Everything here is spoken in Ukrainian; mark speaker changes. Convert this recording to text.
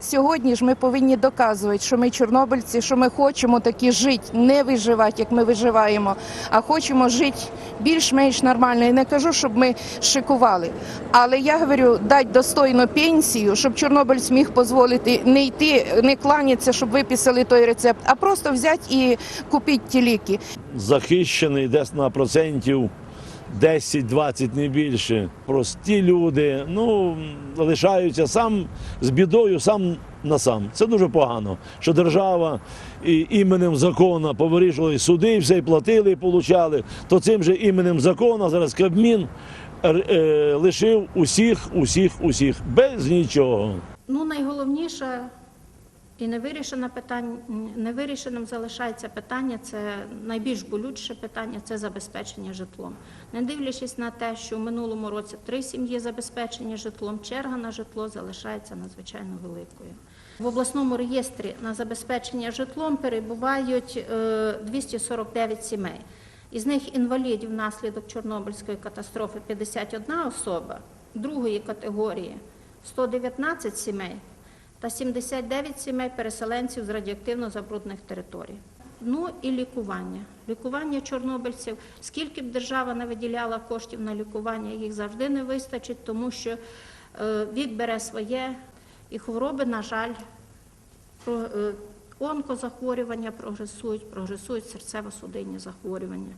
Speaker 1: Сьогодні ж ми повинні доказувати, що ми чорнобильці, що ми хочемо таки жити, не виживати, як ми виживаємо, а хочемо жити більш-менш нормально. І не кажу, щоб ми шикували. Але я говорю, дати достойну пенсію, щоб чорнобильць міг дозволити не йти, не кланятися, щоб виписали той рецепт, а просто взяти і купити ті ліки.
Speaker 2: захищений десь на процентів 10-20, не більше. Прості люди ну, лишаються сам з бідою, сам на сам. Це дуже погано, що держава і іменем закону повирішували суди, і все і платили, і получали. То цим же іменем закону зараз Кабмін е, лишив усіх, усіх, усіх, без нічого.
Speaker 3: Ну, найголовніше і невирішене питання, невирішеним залишається питання, це найбільш болюче питання це забезпечення житлом. Не дивлячись на те, що в минулому році три сім'ї забезпечені житлом, черга на житло залишається надзвичайно великою. В обласному реєстрі на забезпечення житлом перебувають е, 249 сімей. Із них інвалідів внаслідок Чорнобильської катастрофи 51 особа, другої категорії 119 сімей та 79 сімей переселенців з радіоактивно забруднених територій. Ну і лікування. Лікування чорнобильців. Скільки б держава не виділяла коштів на лікування, їх завжди не вистачить, тому що е, вік бере своє, і хвороби, на жаль, е, онкозахворювання прогресують, прогресують серцево-судинні захворювання.